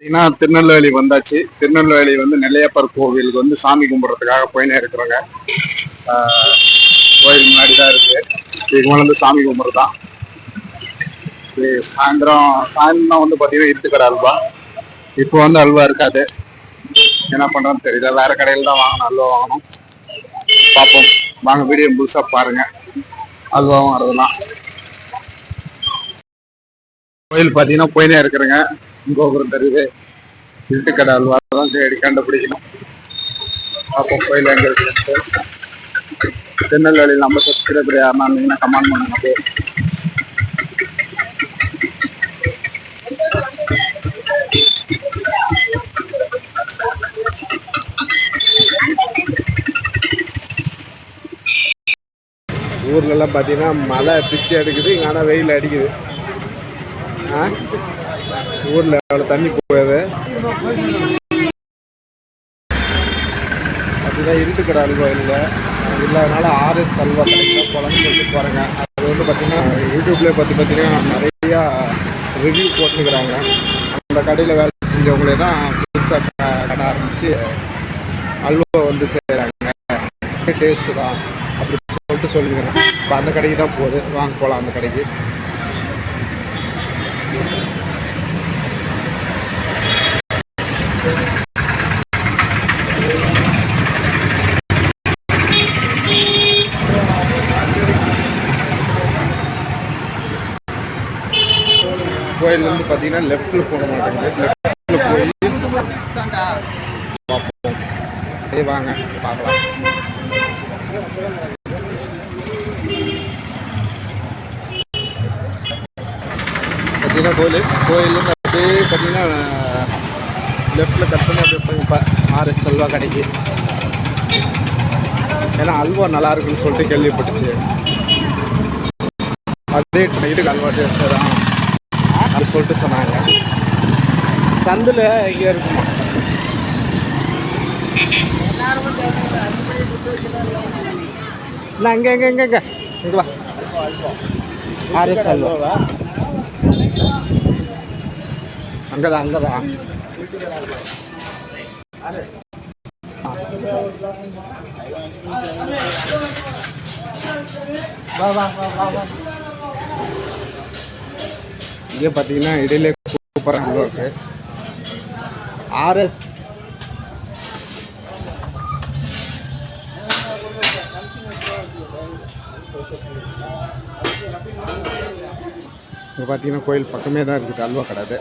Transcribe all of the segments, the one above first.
பார்த்தீங்கன்னா திருநெல்வேலி வந்தாச்சு. திருநெல்வேலி வந்து நெல்லையப்பர் கோவிலுக்கு வந்து சாமி கும்பிட்றதுக்காக போயினே இருக்கிறோங்க கோயில் முன்னாடி தான் இருக்கு. இதுக்கு மேலே வந்து சாமி கும்பிட்றது தான் இது சாயந்தரம் சாயந்தரம் வந்து பார்த்தீங்கன்னா இருட்டுக்கடை அல்வா. இப்போ வந்து அல்வா இருக்காது. என்ன பண்ணுறோன்னு தெரியல. வேற கடையில் தான் வாங்கணும் அல்வா வாங்கணும். பார்ப்போம். வாங்க வீடியோ புதுசாக பாருங்க. அல்வாவும் வரதெல்லாம் கோயில் பார்த்தீங்கன்னா போயினே இருக்கிறேங்க கோபுரம் தெரியுது. இருட்டுக்கடை அல்வா தான் தேடி கண்டுபிடிக்கணும். அப்போ கோயில் எங்க இருக்கு? திருநெல்வேலியில் நம்ம சப்ஸ்கிரைபர் யாருன்னா கமெண்ட் பண்ணுங்க அப்படியே. ஊர்லலாம் பார்த்தீங்கன்னா மழை பிச்சு எடுக்குது இங்கே ஆனால் வெயில் அடிக்குது. ஆ? ஊரில் அவ்வளோ தண்ணி போகுது. அதுதான் இருட்டுக்கடை அல்வா இல்லை இல்லாதனால ஆர்எஸ் அல்வா கடைக்கு போகலான்னு சொல்லிட்டு போகிறேங்க அது வந்து பார்த்தீங்கன்னா யூடியூப்லேயே பார்த்து பார்த்தீங்கன்னா நிறையா ரிவ்யூ போட்டுருக்குறாங்க. அந்த கடையில் வேலை செஞ்சவங்களே தான் புதுசாக கடை ஆரம்பித்து அல்வா வந்து செய்கிறாங்க டேஸ்ட்டு தான் அப்படி சொல்லிட்டு சொல்லிக்கிறேன் இப்போ அந்த கடைக்கு தான் போகுது. வாங்க போகலாம் அந்த கடைக்கு. கோயிலேருந்து பார்த்தீங்கன்னா லெஃப்ட்டில் போக மாட்டேங்குது லெஃப்ட்டில் போய் பார்ப்போம் சரி வாங்க பார்க்கலாம். பார்த்தீங்கன்னா கோயில் கோயிலேருந்து அப்படியே பார்த்தீங்கன்னா லெஃப்ட்டில் கட் பண்ணி அப்படியே போய் இப்போ ஆர்எஸ் அல்வா கடைக்கு. ஏன்னா அல்வா நல்லா இருக்குன்னு சொல்லிட்டு கேள்விப்பட்டுச்சு. அதே நைட்டுக்கு அல்வா டேஸ்ட் தான். அப்படி சொல்லிட்டு சொன்னாங்க. சந்தில் இங்கே இருக்குமா? இல்லை அங்கே எங்கே எங்கே இங்கே. வா. ஆர்எஸ் அல்வா அங்கதான் அங்கே தான் வா வா வா வா. இங்கே பார்த்தீங்கன்னா இடையிலே கூப்பிட்றாங்க அல்வாக்கு ஆர்எஸ் இங்கே பார்த்தீங்கன்னா கோயில் பக்கமே தான் இருக்குது. அல்வா கடை அது.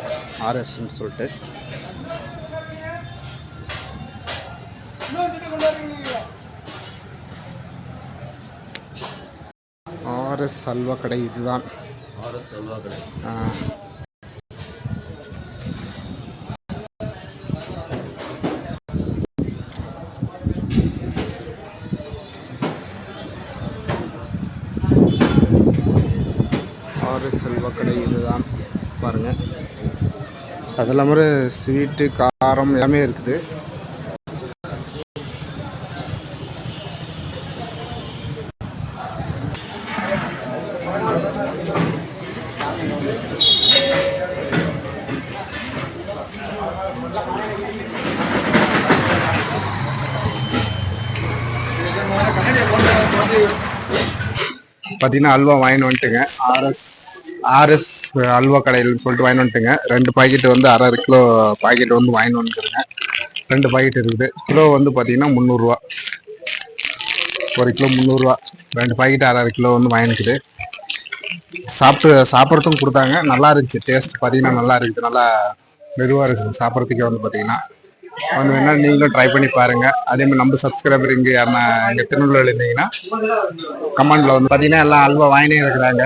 ஆர்எஸ்ன்னு சொல்லிட்டு. ஆர்எஸ் அல்வா கடை இதுதான். ஆ. ஆர்எஸ் கடை இதுதான். பாருங்க. அது இல்லாமல் ஸ்வீட்டு காரம் எல்லாமே இருக்குது. பார்த்தீங்கன்னா அல்வா வாங்கின்னு வந்துட்டுங்க. ஆர்எஸ் ஆர்எஸ் அல்வா கடையில்னு சொல்லிட்டு வாங்கிட்டு வந்துட்டுங்க. ரெண்டு பாக்கெட் வந்து அரை அரை கிலோ பாக்கெட் வந்து வாங்கிட்டு வந்துருங்க ரெண்டு பாக்கெட் இருக்குது. கிலோ வந்து பார்த்தீங்கன்னா முந்நூறுரூவா ஒரு கிலோ முந்நூறுரூவா ரெண்டு பாக்கெட் அரை அரை கிலோ வந்து வாங்கினுக்குது சாப்பிட்டு சாப்பிட்றதுக்கும் கொடுத்தாங்க. நல்லா இருந்துச்சு. டேஸ்ட் பார்த்தீங்கன்னா நல்லா இருக்குது. நல்லா மெதுவாக இருக்குது. சாப்பிட்றதுக்கே வந்து பார்த்தீங்கன்னா. வந்து வேணா நீங்களும் ட்ரை பண்ணி பாருங்க. அதே மாதிரி நம்ம சப்ஸ்கிரைபர் இங்கே யாருன்னா இங்கே திருநெல்வேலி இருந்தீங்கன்னா கமெண்ட்ல வந்து பார்த்தீங்கன்னா எல்லாம் அல்வா வாங்கினே இருக்கிறாங்க.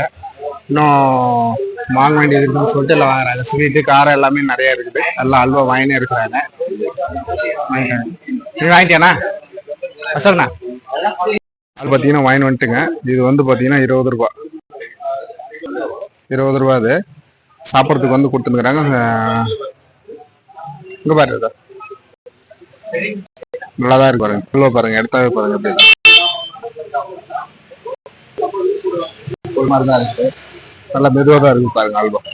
இன்னும் வாங்க வேண்டியது இருக்குன்னு சொல்லிட்டு எல்லாம் வாங்குறாங்க. ஸ்வீட்டு காரம் எல்லாமே நிறைய இருக்குது. எல்லாம் அல்வா வாங்கினே இருக்கிறாங்க. நீ வாங்கிட்டியாண்ணா? அசல்ண்ணா அது பார்த்தீங்கன்னா வாங்கி வந்துட்டுங்க. இது வந்து பார்த்தீங்கன்னா இருபது ரூபா. இருபது ரூபா அது. சாப்பிட்றதுக்கு வந்து கொடுத்துருக்குறாங்க இங்கே பாரு நல்லா தான் இருக்கு பாருங்க. உள்ள பாருங்க எடுத்தாவே பாருங்க அப்படிதான். தான் இருக்கு. நல்லா மெதுவாக தான் இருக்கு பாருங்க ஆல்பம்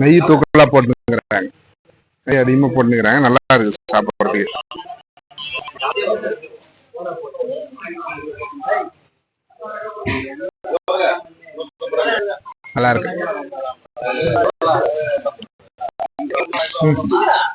நெய் தூக்கலாக போட்டுக்கிறாங்க நெய் அதிகமாக போட்டுக்கிறாங்க நல்லா இருக்கு சாப்பிட்றதுக்கு. நல்லா இருக்கு.